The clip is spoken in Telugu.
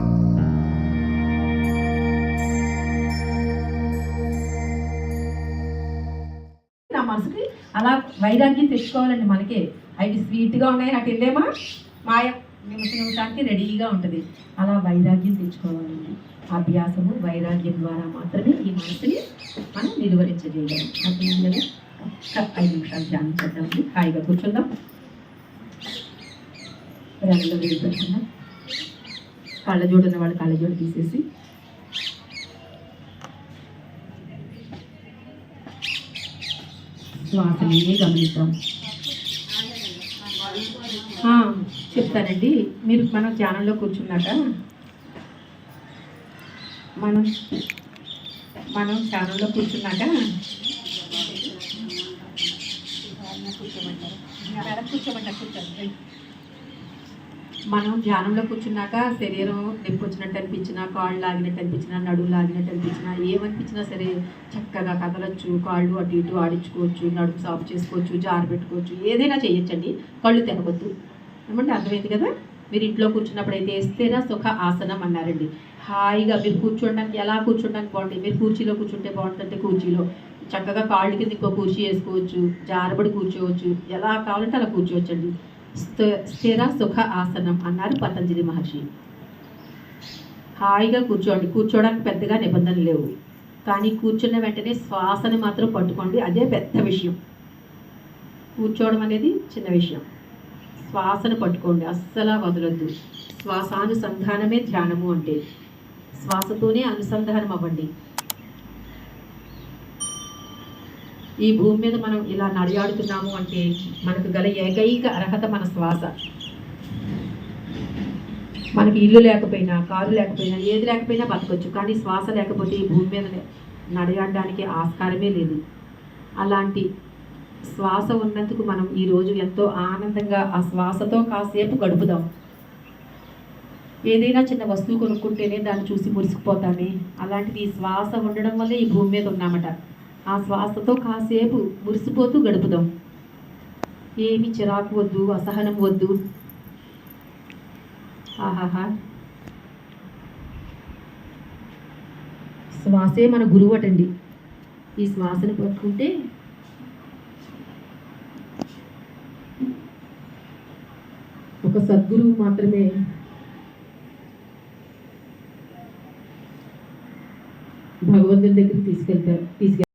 నా మనసుకి అలా వైరాగ్యం తెచ్చుకోవాలండి మనకి. అవి స్వీట్గా ఉన్నాయి నాకు వెళ్ళేమా? మాయ. నిమిష నిమిషానికి రెడీగా ఉంటుంది. అలా వైరాగ్యం తెచ్చుకోవాలండి. అభ్యాసము వైరాగ్యం ద్వారా మాత్రమే ఈ మనసుని మనం నిలువరించగలిగాము అర్థమైందని ఒక్క ఐదు నిమిషాలు ధ్యానం చేద్దాం హాయిగా కూర్చుందాం. రెండు వేలు కళ్ళజోడు ఉన్న వాళ్ళు కళ్ళజోడు తీసేసి. వాసనని గమనిద్దాం. చెప్తానండి. మీరు మనం ధ్యానంలో కూర్చున్నాక మనం మనం ధ్యానంలో కూర్చున్నాక మనం ధ్యానంలో కూర్చున్నాక శరీరం నొప్పి వచ్చినట్టు అనిపించినా కాళ్ళు లాగినట్టు అనిపించినా నడువు లాగినట్టు అనిపించినా ఏమనిపించినా సరే చక్కగా కదలొచ్చు. కాళ్ళు అటు ఇటు ఆడించుకోవచ్చు నడుపు సాఫ్ చేసుకోవచ్చు జారు పెట్టుకోవచ్చు. ఏదైనా చేయొచ్చండి. కళ్ళు తినవద్దు ఏమంటే అర్థమైంది కదా? మీరు ఇంట్లో కూర్చున్నప్పుడు అయితే వేస్తేనా సుఖ ఆసనం అన్నారండి. హాయిగా మీరు కూర్చోడానికి ఎలా కూర్చోడానికి బాగుంటుంది మీరు కుర్చీలో కూర్చుంటే బాగుంటుందంటే కుర్చీలో. చక్కగా కాళ్ళు కింద ఇంకో కుర్చీ వేసుకోవచ్చు జారబడి కూర్చోవచ్చు. ఎలా కావాలంటే అలా కూర్చోవచ్చండి. స్థిర సుఖ ఆసనం అన్నారు పతంజలి మహర్షి. హాయిగా కూర్చోండి. కూర్చోడానికి పెద్దగా నిబంధనలు లేవు. కానీ కూర్చున్న వెంటనే శ్వాసను మాత్రం పట్టుకోండి. అదే పెద్ద విషయం. కూర్చోవడం అనేది చిన్న విషయం. శ్వాసను పట్టుకోండి. అస్సలా వదలొద్దు. శ్వాసానుసంధానమే ధ్యానము అంటే. శ్వాసతోనే అనుసంధానం అవ్వండి ఈ భూమి మీద మనం ఇలా నడియాడుతున్నాము అంటే మనకు గల ఏకైక అర్హత మన శ్వాస. మనకి ఇల్లు లేకపోయినా కారు లేకపోయినా ఏది లేకపోయినా బతకొచ్చు. కానీ శ్వాస లేకపోతే ఈ భూమి మీద నడయాడడానికి ఆస్కారమే లేదు. అలాంటి శ్వాస ఉన్నందుకు మనం ఈరోజు ఎంతో ఆనందంగా ఆ శ్వాసతో కాసేపు గడుపుదాం. ఏదైనా చిన్న వస్తువు కొనుక్కుంటేనే దాన్ని చూసి మురిసిపోతామే. అలాంటిది ఈ శ్వాస ఉండడం వల్లే ఈ భూమి మీద ఉన్నామట. ఆ శ్వాసతో కాసేపు మురిసిపోతూ గడుపుదాం. ఏమి చిరాకు వద్దు అసహనం వద్దు. ఆహాహా. శ్వాసే మన గురువు అటండి ఈ శ్వాసను పట్టుకుంటే ఒక సద్గురువు మాత్రమే భగవంతుని దగ్గరికి తీసుకెళ్తారు తీసుకెళ్తారు